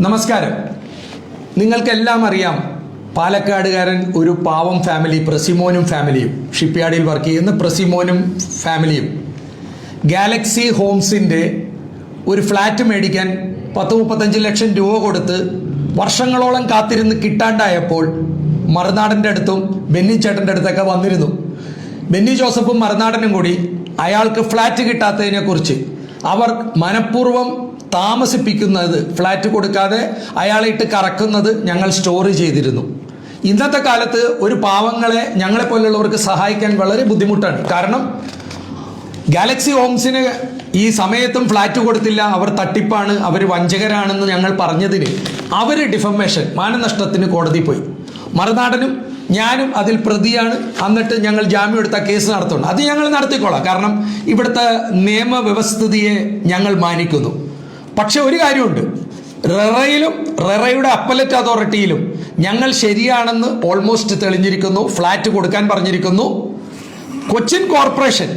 നമസ്കാരം. നിങ്ങൾക്കെല്ലാം അറിയാം പാലക്കാടുകാരൻ ഒരു പാവം ഫാമിലി പ്രസിമോനും ഫാമിലിയും ഷിപ്പ്യാർഡിൽ വർക്ക് ചെയ്യുന്ന പ്രസിമോനും ഫാമിലിയും ഗാലക്സി ഹോംസിന്റെ ഒരു ഫ്ലാറ്റ് മേടിക്കാൻ പത്ത് മുപ്പത്തഞ്ച് ലക്ഷം രൂപ കൊടുത്ത് വർഷങ്ങളോളം കാത്തിരുന്ന് കിട്ടാണ്ടായപ്പോൾ മറുനാടന്റെ അടുത്തും ബെന്നി ചേട്ടന്റെ അടുത്തൊക്കെ വന്നിരുന്നു. ബെന്നി ജോസഫും മറുനാടനും കൂടി അയാൾക്ക് ഫ്ലാറ്റ് കിട്ടാത്തതിനെക്കുറിച്ച് അവർ മനഃപൂർവം താമസിപ്പിക്കുന്നത് ഫ്ലാറ്റ് കൊടുക്കാതെ അയാളെ ഇട്ട് കറക്കുന്നത് ഞങ്ങൾ സ്റ്റോർ ചെയ്തിരുന്നു. ഇന്നത്തെ കാലത്ത് ഒരു പാവങ്ങളെ ഞങ്ങളെ പോലുള്ളവർക്ക് സഹായിക്കാൻ വളരെ ബുദ്ധിമുട്ടാണ്. കാരണം ഗാലക്സി ഹോംസിന് ഈ സമയത്തും ഫ്ലാറ്റ് കൊടുത്തില്ല. അവർ തട്ടിപ്പാണ് അവർ വഞ്ചകരാണെന്ന് ഞങ്ങൾ പറഞ്ഞതിന് അവർ ഡിഫമേഷൻ മാനനഷ്ടത്തിന് കോടതി പോയി. മറുനാടനും ഞാനും അതിൽ പ്രതിയാണ്. എന്നിട്ട് ഞങ്ങൾ ജാമ്യം എടുത്ത കേസ് നടത്തുന്നുണ്ട്. അത് ഞങ്ങൾ നടത്തിക്കോളാം. കാരണം ഇവിടുത്തെ നിയമവ്യവസ്ഥിതിയെ ഞങ്ങൾ മാനിക്കുന്നു. പക്ഷെ ഒരു കാര്യമുണ്ട്. റെറയിലും റെറയുടെ അപ്പലറ്റ് അതോറിറ്റിയിലും ഞങ്ങൾ ശരിയാണെന്ന് ഓൾമോസ്റ്റ് തെളിഞ്ഞിരിക്കുന്നു ഫ്ലാറ്റ് കൊടുക്കാൻ പറഞ്ഞിരിക്കുന്നു. കൊച്ചിൻ കോർപ്പറേഷൻ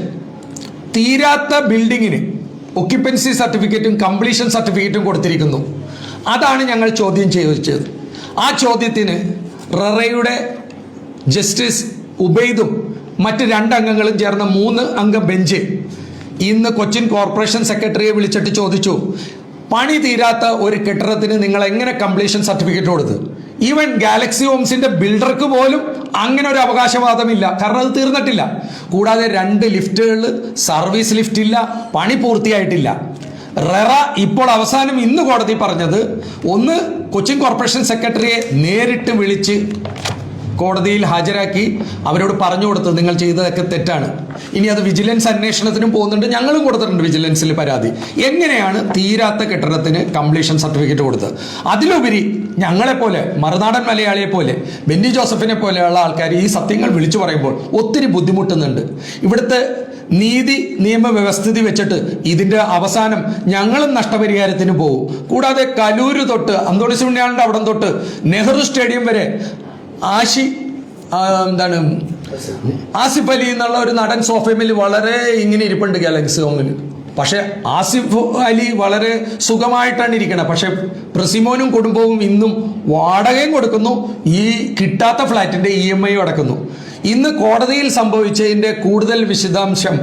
തീരാത്ത ബിൽഡിങ്ങിന് ഒക്യുപ്പൻസി സർട്ടിഫിക്കറ്റും കംപ്ലീഷൻ സർട്ടിഫിക്കറ്റും കൊടുത്തിരിക്കുന്നു. അതാണ് ഞങ്ങൾ ചോദ്യം ചോദിച്ചത്. ആ ചോദ്യത്തിന് റെറയുടെ ജസ്റ്റിസ് ഉബൈദും മറ്റ് രണ്ടംഗങ്ങളും ചേർന്ന മൂന്ന് അംഗ ബെഞ്ച് ഇന്ന് കൊച്ചിൻ കോർപ്പറേഷൻ സെക്രട്ടറിയെ വിളിച്ചിട്ട് ചോദിച്ചു പണി തീരാത്ത ഒരു കെട്ടിടത്തിന് നിങ്ങൾ എങ്ങനെ കംപ്ലീഷൻ സർട്ടിഫിക്കറ്റ് കൊടുത്തു? ഈവൻ ഗാലക്സി ഹോംസിന്റെ ബിൽഡർക്ക് പോലും അങ്ങനെ ഒരു അവകാശവാദമില്ല. കാരണം അത് തീർന്നിട്ടില്ല. കൂടാതെ രണ്ട് ലിഫ്റ്റുകളിൽ സർവീസ് ലിഫ്റ്റ് ഇല്ല പണി പൂർത്തിയായിട്ടില്ല. റെറ ഇപ്പോൾ അവസാനം ഇന്ന് കോടതി പറഞ്ഞത് ഒന്ന് കൊച്ചിൻ കോർപ്പറേഷൻ സെക്രട്ടറിയെ നേരിട്ട് വിളിച്ച് കോടതിയിൽ ഹാജരാക്കി അവരോട് പറഞ്ഞു കൊടുത്തത് നിങ്ങൾ ചെയ്തതൊക്കെ തെറ്റാണ്. ഇനി അത് വിജിലൻസ് അന്വേഷണത്തിനും പോകുന്നുണ്ട്. ഞങ്ങളും കൊടുത്തിട്ടുണ്ട് വിജിലൻസിൽ പരാതി. എങ്ങനെയാണ് തീരാത്ത കെട്ടിടത്തിന് കംപ്ലീഷൻ സർട്ടിഫിക്കറ്റ് കൊടുത്തത്? അതിലുപരി ഞങ്ങളെപ്പോലെ മറുനാടൻ മലയാളിയെ പോലെ ബെന്നി ജോസഫിനെ പോലെയുള്ള ആൾക്കാർ ഈ സത്യങ്ങൾ വിളിച്ചു പറയുമ്പോൾ ഒത്തിരി ബുദ്ധിമുട്ടുന്നുണ്ട്. ഇവിടുത്തെ നീതി നിയമവ്യവസ്ഥിതി വെച്ചിട്ട് ഇതിന്റെ അവസാനം ഞങ്ങളും നഷ്ടപരിഹാരത്തിന് പോകും കൂടാതെ കലൂര് തൊട്ട് അന്തോണി ഉണ്ണിയാളിന്റെ അവിടം തൊട്ട് നെഹ്റു സ്റ്റേഡിയം വരെ ആശി എന്താണ് ആസിഫ് അലി എന്നുള്ള ഒരു നടൻ സോഫയിൽ വളരെ ഇങ്ങനെ ഇരിപ്പുണ്ട് ഗാലക്സി ഹോമിൽ പക്ഷെ ആസിഫ് അലി വളരെ സുഖമായിട്ടാണ് ഇരിക്കുന്നത് പക്ഷെ പ്രസിമോനും കുടുംബവും ഇന്നും വാടകയും കൊടുക്കുന്നു ഈ കിട്ടാത്ത ഫ്ലാറ്റിന്റെ ഇ എം ഐ അടക്കുന്നു. ഇന്ന് കോടതിയിൽ സംഭവിച്ചതിന്റെ കൂടുതൽ വിശദാംശം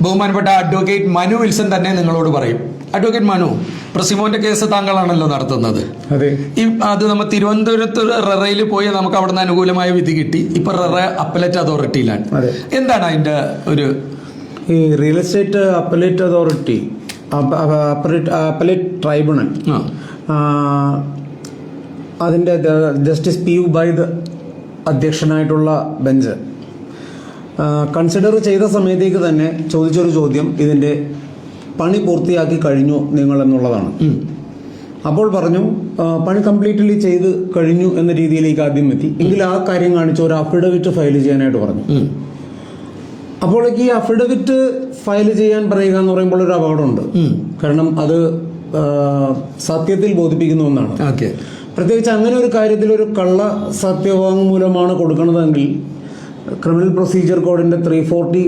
ബഹുമാനപ്പെട്ട അഡ്വക്കേറ്റ് മനു വിൽസൺ തന്നെ നിങ്ങളോട് പറയും. അഡ്വക്കേറ്റ് മനു പ്രസിമോന്റെ കേസ് താങ്കളാണല്ലോ നടത്തുന്നത്. അതെ. നമ്മൾ തിരുവനന്തപുരത്ത് റെറയിൽ പോയി നമുക്ക് അവിടെ നിന്ന് അനുകൂലമായ വിധി കിട്ടി. ഇപ്പൊ റെറ അപ്പലറ്റ് അതോറിറ്റിയിലാണ്. എന്താണ് അതിന്റെ ഒരു ഈ real estate appellate authority appellate tribunal അതിന്റെ ജസ്റ്റിസ് പി ഉബൈദ് അധ്യക്ഷനായിട്ടുള്ള ബെഞ്ച് കൺസിഡർ ചെയ്ത സമയത്തേക്ക് തന്നെ ചോദിച്ചൊരു ചോദ്യം ഇതിന്റെ പണി പൂർത്തിയാക്കി കഴിഞ്ഞു നിങ്ങൾ എന്നുള്ളതാണ് അപ്പോൾ പറഞ്ഞു പണി കംപ്ലീറ്റ്ലി ചെയ്ത് കഴിഞ്ഞു എന്ന രീതിയിലേക്ക് ആദ്യം എത്തി. എങ്കിൽ ആ കാര്യം കാണിച്ച് ഒരു അഫിഡവിറ്റ് ഫയൽ ചെയ്യാനായിട്ട് പറഞ്ഞു. അപ്പോഴേക്ക് ഈ അഫിഡവിറ്റ് ഫയൽ ചെയ്യാൻ പറയുക എന്ന് പറയുമ്പോൾ ഒരു അപകടമുണ്ട്. കാരണം അത് സത്യത്തിൽ ബോധിപ്പിക്കുന്ന ഒന്നാണ്. പ്രത്യേകിച്ച് അങ്ങനെ ഒരു കാര്യത്തിൽ ഒരു കള്ള സത്യവാങ്മൂലമാണ് കൊടുക്കുന്നതെങ്കിൽ ക്രിമിനൽ പ്രൊസീജിയർ കോഡിന്റെ ത്രീ ഫോർട്ടി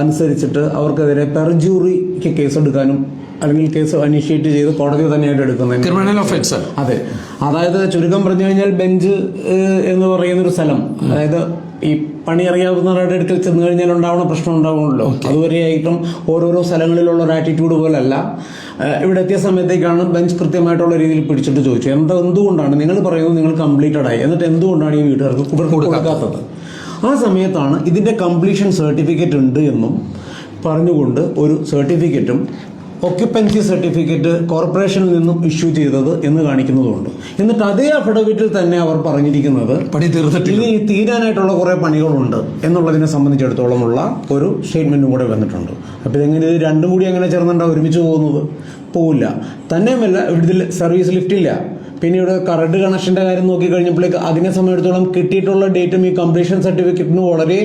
അനുസരിച്ചിട്ട് അവർക്കെതിരെ പെർജൂറിക്ക് കേസെടുക്കാനും അല്ലെങ്കിൽ കേസ് ഇനിഷ്യേറ്റ് ചെയ്ത് കോടതി തന്നെയായിട്ട് എടുക്കുന്നത് ക്രിമിനൽ ഒഫൻസ് അതെ. അതായത് ചുരുക്കം പറഞ്ഞു കഴിഞ്ഞാൽ ബെഞ്ച് എന്ന് പറയുന്ന ഒരു സ്ഥലം. അതായത് ഈ പണി അറിയാവുന്നവരുടെ അടുക്കൽ ചെന്ന് കഴിഞ്ഞാൽ ഉണ്ടാവുന്ന പ്രശ്നം ഉണ്ടാവുമല്ലോ. അതുവരെയായിട്ടും ഓരോരോ സ്ഥലങ്ങളിലുള്ള ഒരു ആറ്റിറ്റ്യൂഡ് പോലല്ല. ഇവിടെ എത്തിയ സമയത്തേക്കാണ് ബെഞ്ച് കൃത്യമായിട്ടുള്ള രീതിയിൽ പിടിച്ചിട്ട് ചോദിച്ചു എന്താ എന്തുകൊണ്ടാണ്? നിങ്ങൾ പറയുന്നത് നിങ്ങൾ കംപ്ലീറ്റഡ് ആയി. എന്നിട്ട് എന്തുകൊണ്ടാണ് ഈ വീട്ടുകാർക്ക് കൊടുക്കാത്തത്. ആ സമയത്താണ് ഇതിന്റെ കംപ്ലീഷൻ സർട്ടിഫിക്കറ്റ് ഉണ്ട് എന്നും പറഞ്ഞുകൊണ്ട് ഒരു സർട്ടിഫിക്കറ്റും ഒക്യുപ്പൻസി സർട്ടിഫിക്കറ്റ് കോർപ്പറേഷനിൽ നിന്നും ഇഷ്യൂ ചെയ്തത് എന്ന് കാണിക്കുന്നതുകൊണ്ട് എന്നിട്ട് അതേ അഫിഡവിറ്റിൽ തന്നെ അവർ പറഞ്ഞിരിക്കുന്നത് പണി തീർന്നിട്ടില്ല. ഇനി തീരാനായിട്ടുള്ള കുറേ പണികളുണ്ട് എന്നുള്ളതിനെ സംബന്ധിച്ചിടത്തോളമുള്ള ഒരു സ്റ്റേറ്റ്മെന്റും കൂടെ വന്നിട്ടുണ്ട്. അപ്പോൾ ഇതെങ്ങനെ ഇത് രണ്ടും കൂടി എങ്ങനെ ചേർന്നുണ്ടാവും ഒരുമിച്ച് പോകുന്നത്? പോവില്ല. തന്നെയുമല്ല ഇതിൽ സർവീസ് ലിഫ്റ്റ് ഇല്ല. പിന്നെ ഇവിടെ കറണ്ട് കണക്ഷന്റെ കാര്യം നോക്കി കഴിഞ്ഞപ്പോഴേക്ക് അതിനെ സമയത്തോളം കിട്ടിയിട്ടുള്ള ഡേറ്റും ഈ കംപ്ലീഷൻ സർട്ടിഫിക്കറ്റിന് വളരെ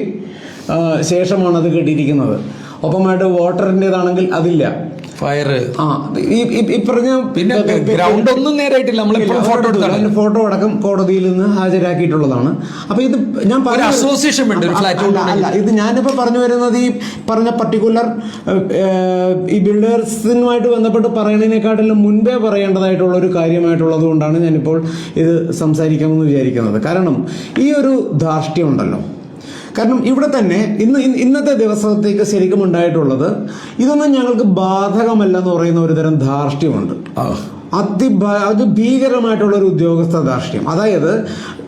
ശേഷമാണ് അത് കിട്ടിയിരിക്കുന്നത്. ഒപ്പമായിട്ട് വോട്ടറിന്റെതാണെങ്കിൽ അതില്ല. ഫയർ ആ ഈ പറഞ്ഞ പിന്നെ ഗ്രൗണ്ട് ഒന്നും നേരായിട്ടില്ല. നമ്മളിപ്പോഴും ഫോട്ടോ എടുത്താണ് ഫോട്ടോ അടക്കം കോടതിയിൽ നിന്ന് ഹാജരാക്കിയിട്ടുള്ളതാണ്. അപ്പൊ ഇത് ഞാൻ അസോസിയേഷൻ ഉണ്ട് അല്ല, ഇത് ഞാനിപ്പോ പറഞ്ഞു വരുന്നത് ഈ പറഞ്ഞ പർട്ടിക്കുലർ ഈ ബിൽഡേഴ്സിനുമായിട്ട് ബന്ധപ്പെട്ട് പറയുന്നതിനെക്കാട്ടിലും മുൻപേ പറയേണ്ടതായിട്ടുള്ള ഒരു കാര്യമായിട്ടുള്ളത് കൊണ്ടാണ് ഞാനിപ്പോൾ ഇത് സംസാരിക്കാമെന്ന് വിചാരിക്കുന്നത്. കാരണം ഈ ഒരു ധാർഷ്ട്യം ഉണ്ടല്ലോ കാരണം ഇവിടെ തന്നെ ഇന്ന് ഇന്ന് ഇന്നത്തെ ദിവസത്തേക്ക് ശരിക്കും ഉണ്ടായിട്ടുള്ളത് ഇതൊന്നും ഞങ്ങൾക്ക് ബാധകമല്ല എന്ന് പറയുന്ന ഒരു തരം ധാർഷ്ട്യമുണ്ട് അതി അത് ഭീകരമായിട്ടുള്ള ഒരു ഉദ്യോഗസ്ഥ ധാർഷ്ട്യം. അതായത്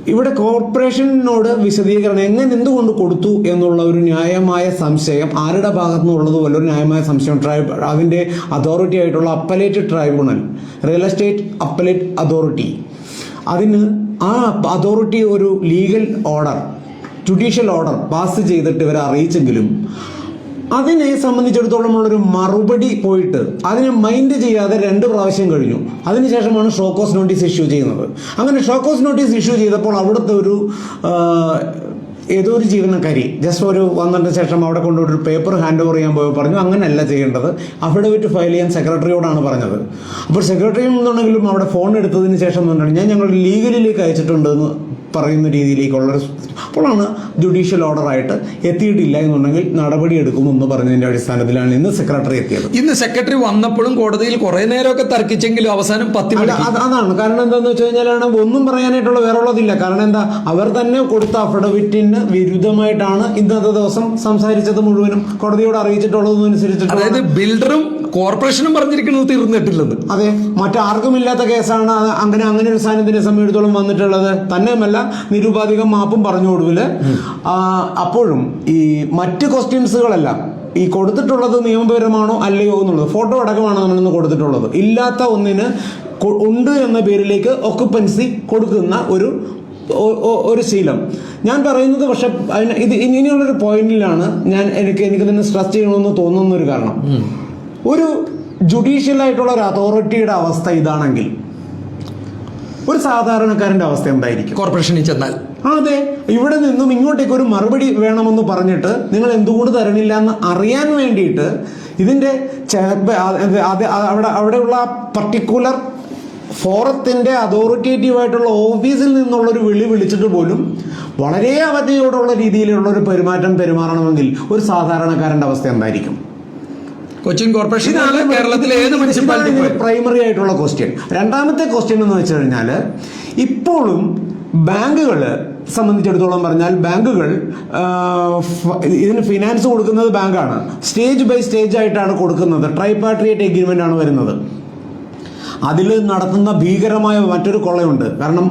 ഇവിടെ കോർപ്പറേഷനോട് വിശദീകരണം എങ്ങനെ എന്തുകൊണ്ട് കൊടുത്തു എന്നുള്ള ഒരു ന്യായമായ സംശയം ആരുടെ ഭാഗത്തു നിന്നുള്ളത് പോലെ ഒരു ന്യായമായ സംശയം. ട്രൈബ് അതിന്റെ അതോറിറ്റി ആയിട്ടുള്ള appellate tribunal real estate appellate authority. അതിന് ആ അതോറിറ്റി ഒരു legal order. Judicial order pass ചെയ്തിട്ട് ഇവരെ അറിയിച്ചെങ്കിലും അതിനെ സംബന്ധിച്ചിടത്തോളം ഉള്ളൊരു മറുപടി പോയിട്ട് അതിനെ മൈൻഡ് ചെയ്യാതെ രണ്ട് പ്രാവശ്യം കഴിഞ്ഞു. അതിനുശേഷമാണ് ഷോക്കോസ് നോട്ടീസ് ഇഷ്യൂ ചെയ്യുന്നത്. അങ്ങനെ ഷോക്കോസ് നോട്ടീസ് ഇഷ്യൂ ചെയ്തപ്പോൾ അവിടുത്തെ ഒരു ഏതോ ഒരു ജീവനക്കാരി ജസ്റ്റ് ഒരു വന്നതിന് ശേഷം അവിടെ കൊണ്ടുപോയിട്ട് ഒരു പേപ്പർ ഹാൻഡ് ഓവർ ചെയ്യാൻ പോയി പറഞ്ഞു അങ്ങനെയല്ല ചെയ്യേണ്ടത്. അഫിഡവിറ്റ് ഫയൽ ചെയ്യാൻ സെക്രട്ടറിയോടാണ് പറഞ്ഞത്. അപ്പോൾ സെക്രട്ടറിയിൽ നിന്നുണ്ടെങ്കിലും അവിടെ ഫോൺ എടുത്തതിന് ശേഷം എന്നുണ്ടെങ്കിൽ ഞാൻ ഞങ്ങൾ ലീഗലിലേക്ക് അയച്ചിട്ടുണ്ട് എന്ന് പറയുന്ന രീതിയിലേക്കുള്ളൊരു അപ്പോഴാണ് ജുഡീഷ്യൽ ഓർഡർ ആയിട്ട് എത്തിയിട്ടില്ല എന്നുണ്ടെങ്കിൽ നടപടി എടുക്കുമെന്ന് പറഞ്ഞതിന്റെ അടിസ്ഥാനത്തിലാണ് ഇന്ന് സെക്രട്ടറി എത്തിയത്. ഇന്ന് സെക്രട്ടറി വന്നപ്പോഴും കോടതിയിൽ കുറെ നേരമൊക്കെ തർക്കിച്ചെങ്കിലും അവസാനം പത്തി അതാണ്. കാരണം എന്താണെന്ന് വെച്ച് കഴിഞ്ഞാലാണ് ഒന്നും പറയാനായിട്ടുള്ള വേറെ ഉള്ളതില്ല കാരണം എന്താ? അവർ തന്നെ കൊടുത്ത അഫിഡവിറ്റിന് വിരുദ്ധമായിട്ടാണ് ഇന്നത്തെ ദിവസം സംസാരിച്ചത് മുഴുവനും. കോടതിയോട് അറിയിച്ചിട്ടുള്ളതും അനുസരിച്ചിട്ട് അതായത് ബിൽഡറും കോർപ്പറേഷനും പറഞ്ഞിരിക്കുന്നത് തീർന്നിട്ടില്ലെന്ന്. അതെ മറ്റാർക്കും ഇല്ലാത്ത കേസാണ് അങ്ങനെ അങ്ങനെ ഒരു സാധനത്തിനെ സമയത്തോളം വന്നിട്ടുള്ളത്. തന്നെയുമല്ല നിരുപാധികം മാപ്പും പറഞ്ഞു കൊടുവിൽ അപ്പോഴും ഈ മറ്റ് ക്വസ്റ്റ്യൻസുകളെല്ലാം ഈ കൊടുത്തിട്ടുള്ളത് നിയമപരമാണോ അല്ലയോ എന്നുള്ളത് ഫോട്ടോ അടക്കമാണ് നമ്മളിന്ന് കൊടുത്തിട്ടുള്ളത്. ഇല്ലാത്ത ഒന്നിന് ഉണ്ട് എന്ന പേരിലേക്ക് ഒക്കുപ്പൻസി കൊടുക്കുന്ന ഒരു ഒരു ശീലം. ഞാൻ പറയുന്നത് പക്ഷെ അതിന് ഇത് ഇങ്ങനെയുള്ളൊരു പോയിന്റിലാണ് ഞാൻ എനിക്ക് എനിക്ക് തന്നെ സ്ട്രെസ് ചെയ്യണമെന്ന് തോന്നുന്ന ഒരു കാരണം ഒരു ജുഡീഷ്യൽ ആയിട്ടുള്ള ഒരു അതോറിറ്റിയുടെ അവസ്ഥ ഇതാണെങ്കിൽ ഒരു സാധാരണക്കാരന്റെ അവസ്ഥ എന്തായിരിക്കും? കോർപ്പറേഷനിൽ ചെന്നാൽ. ആ, അതെ. ഇവിടെ നിന്നും ഇങ്ങോട്ടേക്ക് ഒരു മറുപടി വേണമെന്ന് പറഞ്ഞിട്ട് നിങ്ങൾ എന്തുകൊണ്ട് തരണില്ല എന്ന് അറിയാൻ വേണ്ടിയിട്ട് ഇതിന്റെ അവിടെ അവിടെയുള്ള പർട്ടിക്കുലർ ഫോറത്തിന്റെ അതോറിറ്റേറ്റീവ് ആയിട്ടുള്ള ഓഫീസിൽ നിന്നുള്ളൊരു വിളി വിളിച്ചിട്ട് പോലും വളരെ അവധിയോടുള്ള രീതിയിലുള്ള ഒരു പെരുമാറ്റം പെരുമാറണമെങ്കിൽ ഒരു സാധാരണക്കാരന്റെ അവസ്ഥ എന്തായിരിക്കും? കൊച്ചിൻ കോർപ്പറേഷൻ കേരളത്തിലെ ഏത് മുനിസിപ്പാലിറ്റി പ്രൈമറി ആയിട്ടുള്ള ക്വസ്റ്റ്യൻ രണ്ടാമത്തെ ക്വസ്റ്റ്യൻ എന്ന് വെച്ച് കഴിഞ്ഞാൽ ഇപ്പോഴും ബാങ്കുകൾ സംബന്ധിച്ചിടത്തോളം പറഞ്ഞാൽ ബാങ്കുകൾ ഇതിന് ഫിനാൻസ് കൊടുക്കുന്നത് ബാങ്കാണ്. സ്റ്റേജ് ബൈ സ്റ്റേജ് ആയിട്ടാണ് കൊടുക്കുന്നത്. ട്രൈപാട്രിയേറ്റ് എഗ്രിമെന്റ് ആണ് വരുന്നത്. അതിൽ നടത്തുന്ന ഭീകരമായ മറ്റൊരു കൊള്ളയുണ്ട്. കാരണം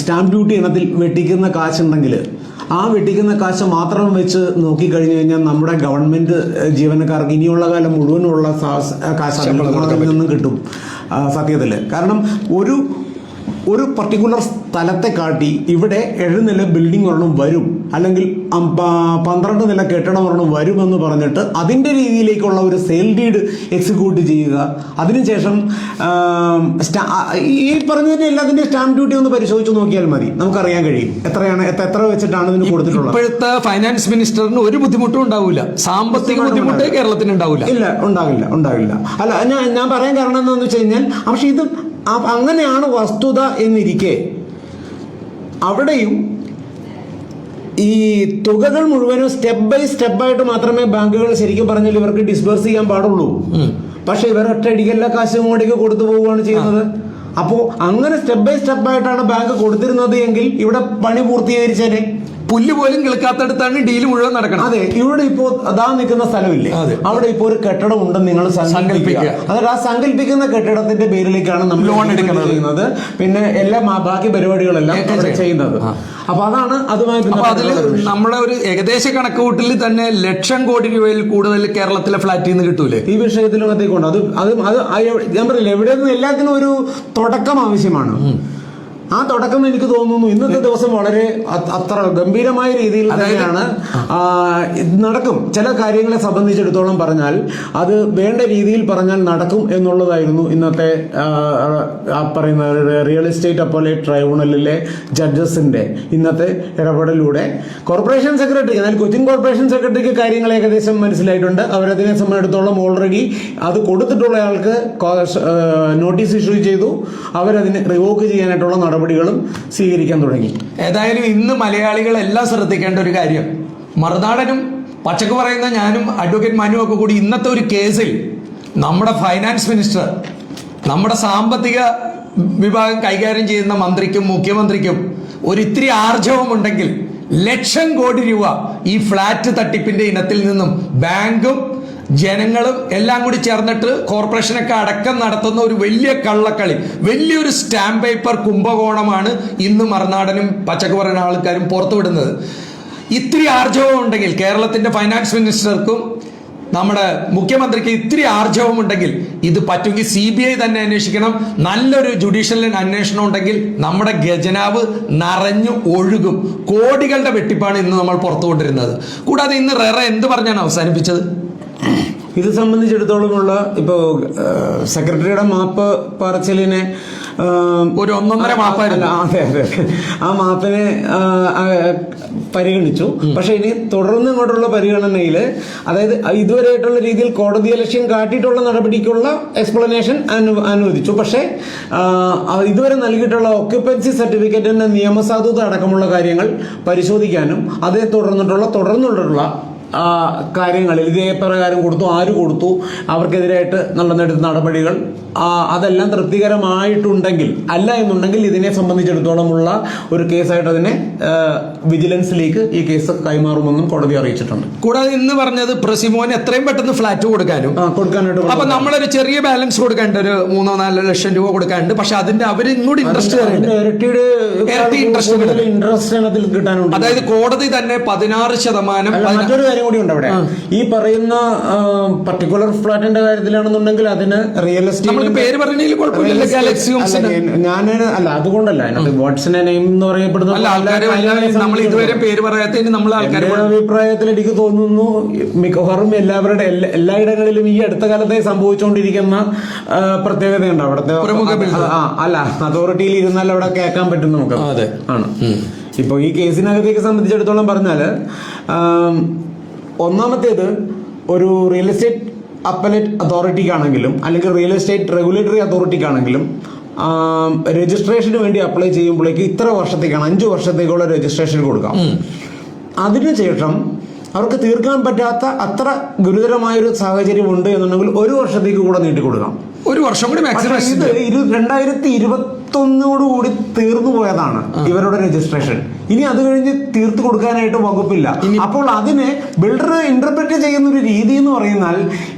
സ്റ്റാമ്പ് ഡ്യൂട്ടി ഇനത്തിൽ വെട്ടിക്കുന്ന കാശുണ്ടെങ്കിൽ ആ വെട്ടിക്കുന്ന കാശ് മാത്രം വെച്ച് നോക്കിക്കഴിഞ്ഞു കഴിഞ്ഞാൽ നമ്മുടെ ഗവൺമെന്റ് ജീവനക്കാർക്ക് ഇനിയുള്ള കാലം മുഴുവനുള്ള കാശ് നിന്നും കിട്ടും. സത്യത്തിൽ കാരണം ഒരു ഒരു പർട്ടിക്കുലർ സ്ഥലത്തെ കാട്ടി ഇവിടെ എഴുനില ബിൽഡിംഗ് ഒരെണ്ണം വരും. അല്ലെങ്കിൽ പന്ത്രണ്ട് നില കെട്ടിടം ഒരെണ്ണം വരുമെന്ന് പറഞ്ഞിട്ട് അതിന്റെ രീതിയിലേക്കുള്ള ഒരു സെയിൽ ഡീഡ് എക്സിക്യൂട്ട് ചെയ്യുക. അതിനുശേഷം ഈ പറഞ്ഞതിന് എല്ലാത്തിന്റെ സ്റ്റാമ്പ് ഡ്യൂട്ടി ഒന്ന് പരിശോധിച്ച് നോക്കിയാൽ മതി. നമുക്കറിയാൻ കഴിയും. എത്രയാണ് എത്ര എത്ര വെച്ചിട്ടാണ് ഇതിന് കൊടുത്തിട്ടുള്ളത്? ഇപ്പോഴത്തെ ഫൈനാൻസ് മിനിസ്റ്ററിന് ഒരു ബുദ്ധിമുട്ടും ഉണ്ടാവില്ല സാമ്പത്തിക ബുദ്ധിമുട്ട് കേരളത്തിന് ഉണ്ടാവില്ല. ഇല്ല ഉണ്ടാവില്ല ഉണ്ടാവില്ല. അല്ല ഞാൻ ഞാൻ പറയാൻ കാരണം എന്താണെന്ന് വെച്ച് കഴിഞ്ഞാൽ പക്ഷേ ഇത് അങ്ങനെയാണ് വസ്തുത എന്നിരിക്കെ. അവിടെയും ഈ തുകകൾ മുഴുവനും സ്റ്റെപ്പ് ബൈ സ്റ്റെപ്പായിട്ട് മാത്രമേ ബാങ്കുകൾ ശരിക്കും പറഞ്ഞാൽ ഇവർക്ക് ഡിസ്ബേഴ്സ് ചെയ്യാൻ പാടുള്ളൂ. പക്ഷെ ഇവർ ഒറ്റയടിക്കല്ല കാശ് ഇങ്ങോട്ടേക്ക് കൊടുത്തു പോവുകയാണ് ചെയ്യുന്നത്. അപ്പോൾ അങ്ങനെ സ്റ്റെപ്പ് ബൈ സ്റ്റെപ്പായിട്ടാണ് ബാങ്ക് കൊടുത്തിരുന്നത് എങ്കിൽ ഇവിടെ പണി പൂർത്തീകരിച്ചേനെ. പുല്ല് പോലും കിളുക്കാത്തടുത്താണ് ഡീൽ മുഴുവൻ നടക്കണം അതെ ഇവിടെ ഇപ്പോ അതാ നിൽക്കുന്ന സ്ഥലമില്ലേ? അവിടെ ഇപ്പോ ഒരു കെട്ടിടം ഉണ്ടെന്ന് നിങ്ങൾ സങ്കല്പിക്കുക. അതായത് ആ സങ്കല്പിക്കുന്ന കെട്ടിടത്തിന്റെ പേരിലേക്കാണ് നമ്മൾ ലോൺ എടുക്കുന്നത്. പിന്നെ എല്ലാ ബാക്കി പരിപാടികളെല്ലാം ചെയ്യുന്നത്. അപ്പൊ അതാണ് അതുമായി അതിൽ ബന്ധപ്പെട്ടുള്ള ഒരു നമ്മുടെ ഒരു ഏകദേശ കണക്കുകൂട്ടിൽ തന്നെ ലക്ഷം കോടി രൂപയിൽ കൂടുതൽ കേരളത്തിലെ ഫ്ലാറ്റിൽ നിന്ന് കിട്ടൂലേ? ഈ വിഷയത്തിലും എത്തിക്കൊണ്ട് അത് അത് അത് ഞാൻ പറയില്ല എവിടെ നിന്നും എല്ലാത്തിനും ഒരു തുടക്കം ആവശ്യമാണ്. ആ തുടക്കം എനിക്ക് തോന്നുന്നു ഇന്നത്തെ ദിവസം വളരെ അത്ര ഗംഭീരമായ രീതിയിൽ തന്നെയാണ്. നടക്കും. ചില കാര്യങ്ങളെ സംബന്ധിച്ചിടത്തോളം പറഞ്ഞാൽ അത് വേണ്ട രീതിയിൽ പറഞ്ഞാൽ നടക്കും എന്നുള്ളതായിരുന്നു ഇന്നത്തെ പറയുന്ന റിയൽ എസ്റ്റേറ്റ് അപ്പോലേറ്റ് ട്രൈബ്യൂണലിലെ ജഡ്ജസിന്റെ ഇന്നത്തെ ഇടപെടലിലൂടെ. കോർപ്പറേഷൻ സെക്രട്ടറി എന്നാൽ കൊച്ചിൻ കോർപ്പറേഷൻ സെക്രട്ടറിക്ക് കാര്യങ്ങൾ ഏകദേശം മനസ്സിലായിട്ടുണ്ട്. അവരതിനെ സംബന്ധിച്ചിടത്തോളം ഓൾറെഡി അത് കൊടുത്തിട്ടുള്ള ആൾക്ക് നോട്ടീസ് ഇഷ്യൂ ചെയ്തു. അവരതിനെ റിവോക്ക് ചെയ്യാനായിട്ടുള്ള നടപടികളും സ്വീകരിക്കാൻ തുടങ്ങി. ഏതായാലും ഇന്ന് മലയാളികളെല്ലാം ശ്രദ്ധിക്കേണ്ട ഒരു കാര്യം. മറുനാടനും പച്ചക്ക് പറയുന്ന ഞാനും അഡ്വക്കേറ്റ് മനു ഒക്കെ കൂടി ഇന്നത്തെ ഒരു കേസിൽ നമ്മുടെ ഫൈനാൻസ് മിനിസ്റ്റർ നമ്മുടെ സാമ്പത്തിക വിഭാഗം കൈകാര്യം ചെയ്യുന്ന മന്ത്രിക്കും മുഖ്യമന്ത്രിക്കും ഒരു ഇത്തിരി ആർജവമുണ്ടെങ്കിൽ ലക്ഷം കോടി രൂപ ഈ ഫ്ലാറ്റ് തട്ടിപ്പിന്റെ ഇനത്തിൽ നിന്നും ബാങ്കും ജനങ്ങളും എല്ലാം കൂടി ചേർന്നിട്ട് കോർപ്പറേഷനൊക്കെ അടക്കം നടത്തുന്ന ഒരു വലിയ കള്ളക്കളി വലിയൊരു സ്റ്റാമ്പ് പേപ്പർ കുംഭകോണമാണ് ഇന്ന് മറുനാടനും പച്ചക്ക് പറയുന്ന ആൾക്കാരും പുറത്തുവിടുന്നത് ഇത്തിരി ആർജവം ഉണ്ടെങ്കിൽ കേരളത്തിന്റെ ഫൈനാൻസ് മിനിസ്റ്റർക്കും നമ്മുടെ മുഖ്യമന്ത്രിക്ക് ഇത്തിരി ആർജവം ഉണ്ടെങ്കിൽ ഇത് പറ്റുമെങ്കിൽ സി ബി ഐ തന്നെ അന്വേഷിക്കണം. നല്ലൊരു ജുഡീഷ്യൽ അന്വേഷണം ഉണ്ടെങ്കിൽ നമ്മുടെ ഖജനാവ് നിറഞ്ഞു ഒഴുകും. കോടികളുടെ വെട്ടിപ്പാണ് ഇന്ന് നമ്മൾ പുറത്തുകൊണ്ടിരുന്നത്. കൂടാതെ ഇന്ന് റെറ എന്ത് പറഞ്ഞാണ് അവസാനിപ്പിച്ചത്? ഇത് സംബന്ധിച്ചിടത്തോളമുള്ള ഇപ്പോ സെക്രട്ടറിയുടെ മാപ്പ് പറച്ചിലിനെ ഒരു ഒന്നൊന്നര മാപ്പായിരുന്നു. അതെ അതെ. ആ മാപ്പിനെ പരിഗണിച്ചു പക്ഷെ ഇനി തുടർന്ന് ഇങ്ങോട്ടുള്ള പരിഗണനയിൽ അതായത് ഇതുവരെയായിട്ടുള്ള രീതിയിൽ കോടതി ലക്ഷ്യം കാട്ടിയിട്ടുള്ള നടപടിക്കുള്ള എക്സ്പ്ലനേഷൻ അനുവദിച്ചു പക്ഷേ ഇതുവരെ നൽകിയിട്ടുള്ള ഓക്യുപ്പൻസി സർട്ടിഫിക്കറ്റിന്റെ നിയമസാധുത അടക്കമുള്ള കാര്യങ്ങൾ പരിശോധിക്കാനും അതേ തുടർന്നിട്ടുള്ള തുടർന്നുള്ള കാര്യങ്ങളിൽ ഇതേ പ്രകാരം കൊടുത്തു ആര് കൊടുത്തു അവർക്കെതിരായിട്ട് നടന്നെടുത്ത നടപടികൾ അതെല്ലാം തൃപ്തികരമായിട്ടുണ്ടെങ്കിൽ അല്ല എന്നുണ്ടെങ്കിൽ ഇതിനെ സംബന്ധിച്ചിടത്തോളമുള്ള ഒരു കേസായിട്ട് അതിനെ വിജിലൻസിലേക്ക് ഈ കേസ് കൈമാറുമെന്നും കോടതി അറിയിച്ചിട്ടുണ്ട്. കൂടാതെ ഇന്ന് പറഞ്ഞത് പ്രസിമോന് എത്രയും പെട്ടെന്ന് ഫ്ലാറ്റ് കൊടുക്കാനും. കൊടുക്കാനായിട്ട് അപ്പൊ നമ്മളൊരു ചെറിയ ബാലൻസ് കൊടുക്കാണ്ട് ഒരു മൂന്നോ നാലോ ലക്ഷം രൂപ കൊടുക്കാനുണ്ട്. പക്ഷെ അതിന്റെ അവർ ഇങ്ങോട്ട് ഇൻട്രസ്റ്റ് ഇൻട്രസ്റ്റ് ഇൻട്രസ്റ്റ് അതായത് കോടതി തന്നെ പതിനാറ് ശതമാനം മറ്റൊരു കാര്യം കൂടി ഉണ്ട് അവിടെ. ഈ പറയുന്ന പർട്ടിക്കുലർ ഫ്ലാറ്റിന്റെ കാര്യത്തിലാണെന്നുണ്ടെങ്കിൽ അതിന് റിയൽ എസ്റ്റേറ്റ് ഞാൻ അല്ല അതുകൊണ്ടല്ല. അതിനകത്ത് വാട്സന്റെ നെയിം എന്ന് പറയപ്പെടുന്ന അല്ല നമ്മൾ ഇതുവരെ പേര് പറയാത്തതിന് നമ്മൾ ആൾക്കാർ അഭിപ്രായത്തിൽ എനിക്ക് തോന്നുന്നു മിക്കവാറും എല്ലാവരുടെ എല്ലാ എല്ലായിടങ്ങളിലും ഈ അടുത്ത കാലത്തെ സംഭവിച്ചുകൊണ്ടിരിക്കുന്ന പ്രത്യേകതയുണ്ട്. അവിടുത്തെ അല്ല അതോറിറ്റിയിൽ ഇരുന്നാൽ അവിടെ കേൾക്കാൻ പറ്റും നമുക്ക്. അതെ. ആണ്. ഇപ്പോൾ ഈ കേസിനകത്തേക്ക് സംബന്ധിച്ചിടത്തോളം പറഞ്ഞാൽ ഒന്നാമത്തേത് ഒരു റിയൽ എസ്റ്റേറ്റ് അപ്പലേറ്റ് അതോറിറ്റിക്കാണെങ്കിലും അല്ലെങ്കിൽ റിയൽ എസ്റ്റേറ്റ് റെഗുലേറ്ററി അതോറിറ്റിക്കാണെങ്കിലും രജിസ്ട്രേഷന് വേണ്ടി അപ്ലൈ ചെയ്യുമ്പോഴേക്ക് ഇത്ര വർഷത്തേക്കാണ് അഞ്ച് വർഷത്തേക്കുള്ള രജിസ്ട്രേഷൻ കൊടുക്കാം. അതിനുശേഷം അവർക്ക് തീർക്കാൻ പറ്റാത്ത അത്ര ഗുരുതരമായൊരു സാഹചര്യം ഉണ്ട് എന്നുണ്ടെങ്കിൽ ഒരു വർഷത്തേക്ക് കൂടെ നീട്ടിക്കൊടുക്കാം ഒരു വർഷം കൂടി മാക്സിമം ഇത് രണ്ടായിരത്തി ഇരുപത്തൊന്നോട് കൂടി തീർന്നു പോയതാണ് ഇവരുടെ രജിസ്ട്രേഷൻ ഇനി അത് കഴിഞ്ഞ് തീർത്തു കൊടുക്കാനായിട്ട് വകുപ്പില്ല. അപ്പോൾ അതിനെ ബിൽഡർ ഇന്റർപ്രറ്റ് ചെയ്യുന്ന ഒരു രീതി എന്ന് പറയുന്നാൽ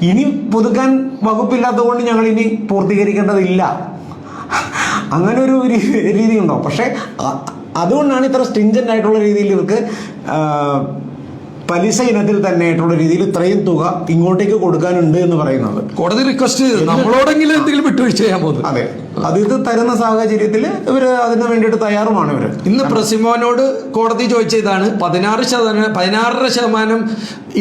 ഇനി പുതുക്കാൻ വകുപ്പില്ലാത്തതുകൊണ്ട് ഞങ്ങൾ ഇനി പൂർത്തീകരിക്കേണ്ടതില്ല. അങ്ങനെ ഒരു രീതി ഉണ്ടോ പക്ഷെ അതുകൊണ്ടാണ് ഇത്ര സ്റ്റിഞ്ചന്റ് ആയിട്ടുള്ള രീതിയിൽ ഇവർക്ക് പലിശ ഇനത്തിൽ തന്നെ ആയിട്ടുള്ള രീതിയിൽ ഇത്രയും തുക ഇങ്ങോട്ടേക്ക് കൊടുക്കാനുണ്ട് എന്ന് പറയുന്നത്. കോടതി റിക്വസ്റ്റ് നമ്മളോടെങ്കിലും എന്തെങ്കിലും വിട്ടുവീഴ്ച ചെയ്യാൻ പോകുന്നത്. അതെ. അത് ഇത് തരുന്ന സാഹചര്യത്തിൽ ഇവർ അതിന് വേണ്ടിയിട്ട് തയ്യാറുമാണ് ഇവർ. ഇന്ന് പ്രസിമോനോട് കോടതി ചോദിച്ച ഇതാണ് പതിനാറ് ശതമാനം പതിനാറര ശതമാനം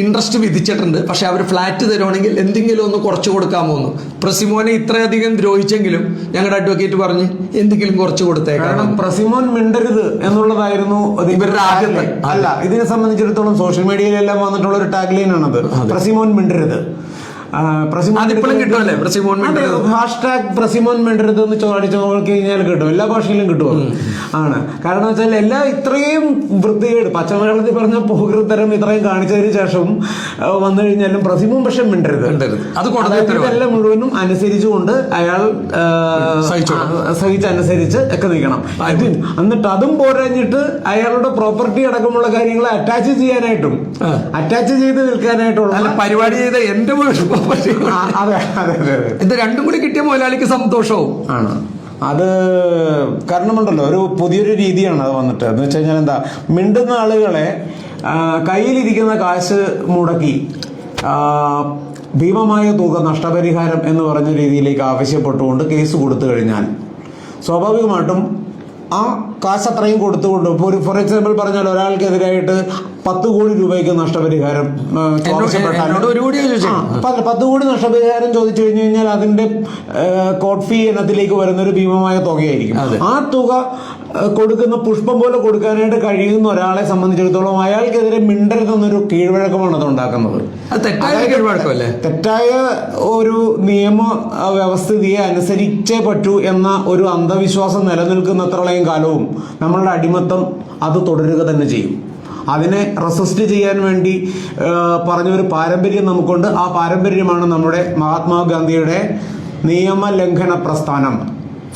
ഇൻട്രസ്റ്റ് വിധിച്ചിട്ടുണ്ട്. പക്ഷെ അവർ ഫ്ലാറ്റ് തരുവാണെങ്കിൽ എന്തെങ്കിലും ഒന്ന് കുറച്ച് കൊടുക്കാമോ എന്ന്. പ്രസിമോനെ ഇത്രയധികം ദ്രോഹിച്ചെങ്കിലും ഞങ്ങളുടെ അഡ്വക്കേറ്റ് പറഞ്ഞ് എന്തെങ്കിലും കുറച്ച് കൊടുത്തേക്കാം. കാരണം പ്രസിമോൻ മിണ്ടരുത് എന്നുള്ളതായിരുന്നു ഇവരുടെ ആദ്യത്തെ. അല്ല ഇതിനെ സംബന്ധിച്ചിടത്തോളം സോഷ്യൽ മീഡിയയിലെല്ലാം വന്നിട്ടുള്ള ഒരു ടാഗ് ലൈൻ ആണത് പ്രസിമോൻ മിണ്ടരുത്. അതിപ്പോഴും കിട്ടുമല്ലേ? പ്രസിമോൻ? ഹാഷ്ടാഗ് പ്രസിമോൻ മിണ്ടരുത് എന്ന് ചോദിച്ചു കഴിഞ്ഞാൽ കിട്ടും. എല്ലാ ഭാഷയിലും കിട്ടും ആണ്. കാരണം വെച്ചാൽ എല്ലാ ഇത്രയും വൃത്തികേട് പച്ചമലയാളത്തിൽ പറഞ്ഞ പോകൃത്തരം ഇത്രയും കാണിച്ചതിന് ശേഷം വന്നു കഴിഞ്ഞാലും പ്രസിമോൻ പക്ഷെ മിണ്ടരുത്. അത് ഇതെല്ലാം മുഴുവനും അനുസരിച്ചുകൊണ്ട് അയാൾ സഹിച്ചനുസരിച്ച് ഒക്കെ നിൽക്കണം. എന്നിട്ട് അതും പോരാഞ്ഞിട്ട് അയാളുടെ പ്രോപ്പർട്ടി അടക്കമുള്ള കാര്യങ്ങളെ അറ്റാച്ച് ചെയ്യാനായിട്ടും അറ്റാച്ച് ചെയ്ത് നിൽക്കാനായിട്ടുള്ള പരിപാടി ചെയ്ത എന്റെ അതെ അതെ അതെ ഇത് രണ്ടും കൂടി കിട്ടിയ മുതലാളിക്ക് സന്തോഷവും. ആണ്. അത് കാരണമുണ്ടല്ലോ. ഒരു പുതിയൊരു രീതിയാണ് അത് വന്നിട്ട്. എന്ന് വെച്ച് കഴിഞ്ഞാൽ എന്താ മിണ്ടുന്ന ആളുകളെ കയ്യിലിരിക്കുന്ന കാശ് മുടക്കി ഭീമമായ തുക നഷ്ടപരിഹാരം എന്ന് പറഞ്ഞ രീതിയിലേക്ക് ആവശ്യപ്പെട്ടുകൊണ്ട് കേസ് കൊടുത്തു കഴിഞ്ഞാൽ സ്വാഭാവികമായിട്ടും ആ കാശ് അത്രയും കൊടുത്തുകൊണ്ട് ഇപ്പോൾ ഒരു ഫോർ എക്സാമ്പിൾ പറഞ്ഞാൽ ഒരാൾക്കെതിരായിട്ട് പത്ത് കോടി രൂപയ്ക്ക് നഷ്ടപരിഹാരം പത്ത് കോടി നഷ്ടപരിഹാരം ചോദിച്ചു കഴിഞ്ഞു കഴിഞ്ഞാൽ അതിന്റെ കോട്ട് ഫീ എന്നതിലേക്ക് വരുന്ന ഒരു ഭീമമായ തുകയായിരിക്കും. ആ തുക കൊടുക്കുന്ന പുഷ്പം പോലെ കൊടുക്കാനായിട്ട് കഴിയുന്ന ഒരാളെ സംബന്ധിച്ചിടത്തോളം അയാൾക്കെതിരെ മിണ്ടരുതെന്നൊരു കീഴ്വഴക്കമാണ് അത് ഉണ്ടാക്കുന്നത്. തെറ്റായ ഒരു നിയമ വ്യവസ്ഥിതിയെ അനുസരിച്ചേ പറ്റൂ എന്ന ഒരു അന്ധവിശ്വാസം നിലനിൽക്കുന്നത്രയും കാലവും നമ്മളുടെ അടിമത്തം അത് തുടരുക തന്നെ ചെയ്യും. അതിനെ റെസിസ്റ്റ് ചെയ്യാൻ വേണ്ടി പറഞ്ഞൊരു പാരമ്പര്യം നമുക്കുണ്ട്. ആ പാരമ്പര്യമാണ് നമ്മുടെ മഹാത്മാഗാന്ധിയുടെ നിയമലംഘന പ്രസ്ഥാനം.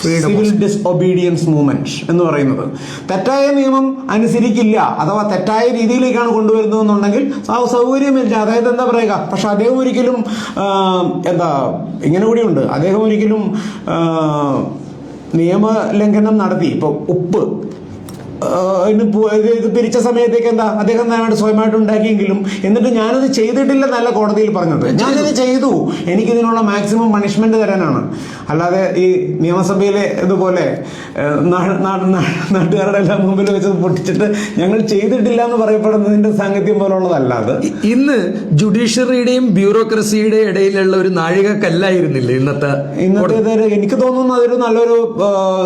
സിവിൽ ഡിസ്ഒബീഡിയൻസ് മൂവ്മെന്റ് എന്ന് പറയുന്നത്. തെറ്റായ നിയമം അനുസരിക്കില്ല. അഥവാ തെറ്റായ രീതിയിലേക്കാണ് കൊണ്ടുവരുന്നതെന്നുണ്ടെങ്കിൽ ആ സൗകര്യമില്ല. അതായത് എന്താ പറയുക? പക്ഷെ അദ്ദേഹം ഒരിക്കലും എന്താ ഇങ്ങനെ കൂടിയുണ്ട്. അദ്ദേഹം ഒരിക്കലും നിയമലംഘനം നടത്തി. ഇപ്പൊ ഉപ്പ്. ഇത് ഇത് പിരിച്ച സമയത്തേക്ക് എന്താ അദ്ദേഹം തന്നെ സ്വയമായിട്ട് ഉണ്ടാക്കിയെങ്കിലും എന്നിട്ട് ഞാനത് ചെയ്തിട്ടില്ലെന്നല്ല കോടതിയിൽ പറഞ്ഞത്. ഞാനത് ചെയ്തു. എനിക്ക് ഇതിനുള്ള മാക്സിമം പണിഷ്മെന്റ് തരാനാണ്. അല്ലാതെ ഈ നിയമസഭയിലെ ഇതുപോലെ നാട്ടുകാരുടെ എല്ലാം മുമ്പിൽ വെച്ച് പൊട്ടിച്ചിട്ട് ഞങ്ങൾ ചെയ്തിട്ടില്ല എന്ന് പറയപ്പെടുന്നതിന്റെ സാങ്കത്യം പോലുള്ളതല്ല അത്. ഇന്ന് ജുഡീഷ്യറിയുടെയും ബ്യൂറോക്രസിയുടെയും ഇടയിലുള്ള ഒരു നാഴികക്കല്ലായിരുന്നില്ല ഇന്നത്തെ ഇന്നത്തെ എനിക്ക് തോന്നുന്നു അതൊരു നല്ലൊരു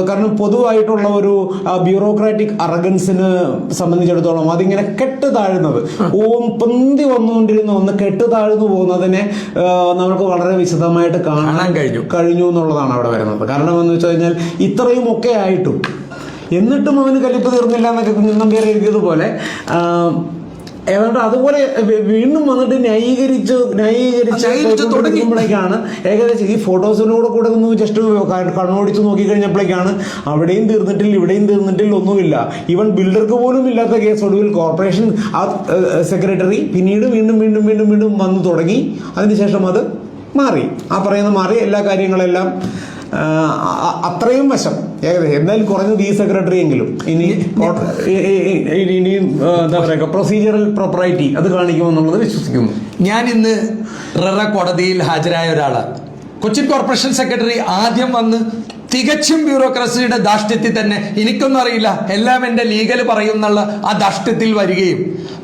കാരണം പൊതുവായിട്ടുള്ള ഒരു ബ്യൂറോക്രാറ്റിക് അറഗൻസിന് സംബന്ധിച്ചിടത്തോളം അതിങ്ങനെ കെട്ട് താഴുന്നത് ഓം പൊന്തി വന്നുകൊണ്ടിരുന്ന ഒന്ന് കെട്ട് താഴ്ന്നു പോകുന്നതിനെ നമുക്ക് വളരെ വിശദമായിട്ട് കാണാൻ കഴിഞ്ഞു. കഴിഞ്ഞു എന്നുള്ളതാണ് അവിടെ വരുന്നത് കാരണം എന്ന് വെച്ച് കഴിഞ്ഞാൽ ഇത്രയും ഒക്കെ ആയിട്ടും എന്നിട്ടും അവന് കലിപ്പ് തീർന്നില്ല എന്നൊക്കെ കുഞ്ഞുനമ്പിയാർ എഴുതിയതുപോലെ ആ, ഏതാണ്ട് അതുപോലെ വീണ്ടും വന്നിട്ട് ന്യായീകരിച്ച് ന്യായീകരിച്ച് തുടങ്ങിയപ്പോഴേക്കാണ് ഏകദേശം ഈ ഫോട്ടോസിനോട് കൂടെ ഒന്ന് ജസ്റ്റ് കണ്ണോടിച്ച് നോക്കി കഴിഞ്ഞപ്പോഴേക്കാണ് അവിടെയും തീർന്നിട്ടില്ല ഇവിടെയും തീർന്നിട്ടില്ല ഒന്നുമില്ല. ഈവൻ ബിൽഡർക്ക് പോലും ഇല്ലാത്ത കേസ് ഒടുവിൽ കോർപ്പറേഷൻ ആ സെക്രട്ടറി പിന്നീട് വീണ്ടും വീണ്ടും വീണ്ടും വീണ്ടും വന്നു തുടങ്ങി. അതിനുശേഷം അത് മാറി. ആ പറയുന്ന മാറി. എല്ലാ കാര്യങ്ങളെല്ലാം അത്രയും വശം. ഏകദേശം എന്തായാലും കുറഞ്ഞ ഡി സെക്രട്ടറി എങ്കിലും ഇനി ഇനി- എന്താ പറയുക പ്രൊസീജിയറൽ പ്രോപ്പറൈറ്റി അത് കാണിക്കുമെന്നുള്ളത് വിശ്വസിക്കുന്നു. ഞാൻ ഇന്ന് റെറ കോടതിയിൽ ഹാജരായ ഒരാളാണ്. കൊച്ചിൻ കോർപ്പറേഷൻ സെക്രട്ടറി ആദ്യം വന്ന് തികച്ചും ബ്യൂറോക്രസിയുടെ ധാഷ്ട്യത്തിൽ തന്നെ എനിക്കൊന്നും അറിയില്ല. എല്ലാം എന്റെ ലീഗൽ പറയുന്നുള്ള ആ ധാഷ്ട്യത്തിൽ വരികയും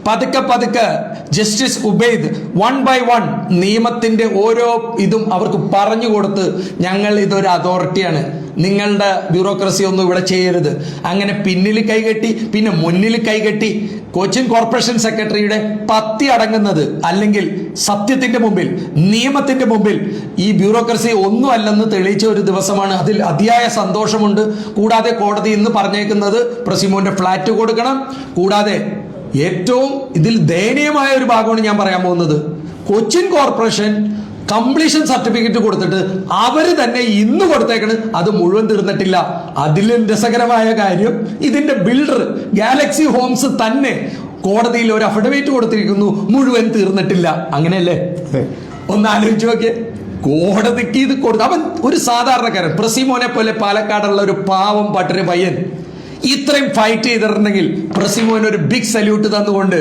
പതുക്കെ പതുക്കെ justice Ubaid one by one നിയമത്തിന്റെ ഓരോ ഇതും അവർക്ക് പറഞ്ഞു കൊടുത്ത് ഞങ്ങൾ ഇതൊരു അതോറിറ്റിയാണ് നിങ്ങളുടെ ബ്യൂറോക്രസി ഒന്നും ഇവിടെ ചെയ്യരുത്. അങ്ങനെ പിന്നിൽ കൈകെട്ടി പിന്നെ മുന്നിൽ കൈകെട്ടി കൊച്ചിൻ കോർപ്പറേഷൻ സെക്രട്ടറിയുടെ പത്തി അടങ്ങുന്നത് അല്ലെങ്കിൽ സത്യത്തിന്റെ മുമ്പിൽ നിയമത്തിന്റെ മുമ്പിൽ ഈ ബ്യൂറോക്രസി ഒന്നും അല്ലെന്ന് തെളിയിച്ച ഒരു ദിവസമാണ് അതിൽ അതിയായ സന്തോഷമുണ്ട്. കൂടാതെ കോടതി ഇന്ന് പറഞ്ഞേക്കുന്നത് പ്രസിമോന്റെ ഫ്ലാറ്റ് കൊടുക്കണം. കൂടാതെ ഏറ്റവും ഇതിൽ ദയനീയമായ ഒരു ഭാഗമാണ് ഞാൻ പറയാൻ പോകുന്നത്. കൊച്ചിൻ കോർപ്പറേഷൻ കംപ്ലീഷൻ സർട്ടിഫിക്കറ്റ് കൊടുത്തിട്ട് അവർ തന്നെ ഇന്ന് കൊടുത്തേക്കണ്. അത് മുഴുവൻ തീർന്നിട്ടില്ല. അതിലും രസകരമായ കാര്യം ഇതിന്റെ ബിൽഡർ ഗാലക്സി ഹോംസ് തന്നെ കോടതിയിൽ ഒരു അഫിഡവിറ്റ് കൊടുത്തിരിക്കുന്നു. മുഴുവൻ തീർന്നിട്ടില്ല. അങ്ങനെയല്ലേ? ഒന്ന് ആലോചിച്ച് നോക്കിയേ. കോടതിക്ക് ഇത് കൊടുത്തു. അവൻ ഒരു സാധാരണക്കാരൻ. പ്രസിമോനെ പോലെ പാലക്കാടുള്ള ഒരു പാവം പട്ടര് പയ്യൻ. ഇത്രയും ഫൈറ്റ് ചെയ്തിട്ടുണ്ടെങ്കിൽ പ്രസിമോൻ ഒരു ബിഗ് സല്യൂട്ട് തന്നുകൊണ്ട്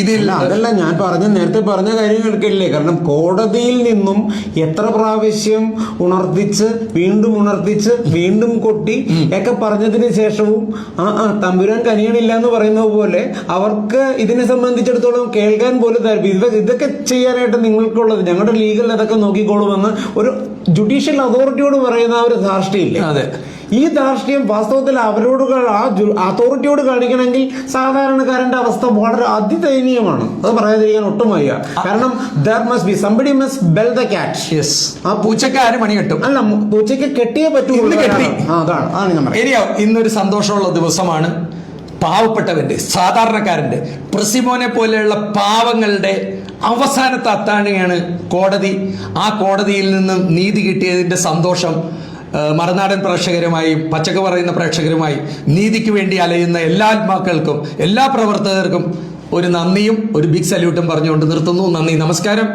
ഇതിൽ അല്ല അതല്ല ഞാൻ പറഞ്ഞ നേരത്തെ പറഞ്ഞ കാര്യങ്ങൾക്കില്ലേ കാരണം കോടതിയിൽ നിന്നും എത്ര പ്രാവശ്യം ഉണർത്തിച്ച് വീണ്ടും ഉണർത്തിച്ച് വീണ്ടും കൊട്ടി ഒക്കെ പറഞ്ഞതിന് ശേഷവും ആ ആ തമ്പുരാൻ കനിയണില്ല എന്ന് പറയുന്നത് പോലെ അവർക്ക് ഇതിനെ സംബന്ധിച്ചിടത്തോളം കേൾക്കാൻ പോലും താല്പര്യം. ഇതൊക്കെ ചെയ്യാനായിട്ട് നിങ്ങൾക്കുള്ളത് ഞങ്ങളുടെ ലീഗൽ അതൊക്കെ നോക്കിക്കോളുമെന്ന് ഒരു ജുഡീഷ്യൽ അതോറിറ്റിയോട് പറയുന്ന ആ ഒരു ധാർഷ്ട്യമില്ലേ? അതെ. ഈ ധാർഷ്ട്യം വാസ്തവത്തിൽ അവരോട് ആ അതോറിറ്റിയോട് കാണിക്കണമെങ്കിൽ സാധാരണക്കാരന്റെ അവസ്ഥ വളരെ അതിദയനീയമാണ്. അത് പറയാതിരിക്കാൻ ഒട്ടും വയ്യ. കാരണം there must be somebody must bell the cat yes ആ പൂച്ചക്കാര് മണി കെട്ടും. അല്ല പൂച്ചയ്ക്ക് കെട്ടിയേ പറ്റൂ കെട്ടി. അതാണ്. അതാണ്. ഞാൻ ഇനിയോ ഇന്നൊരു സന്തോഷമുള്ള ദിവസമാണ് പാവപ്പെട്ടവന്റെ സാധാരണക്കാരന്റെ പ്രസിമോനെ പോലെയുള്ള പാവങ്ങളുടെ അവസാനത്തെ അത്താണിയാണ് കോടതി. ആ കോടതിയിൽ നിന്നും നീതി കിട്ടിയതിന്റെ സന്തോഷം മറുനാടൻ പ്രേക്ഷകരുമായി പച്ചക്ക് പറയുന്ന പ്രേക്ഷകരുമായി നീതിക്ക് വേണ്ടി അലയുന്ന എല്ലാ ആത്മാക്കൾക്കും എല്ലാ പ്രവർത്തകർക്കും ഒരു നന്ദിയും ഒരു ബിഗ് സല്യൂട്ടും പറഞ്ഞുകൊണ്ട് നിർത്തുന്നു. നന്ദി നമസ്കാരം.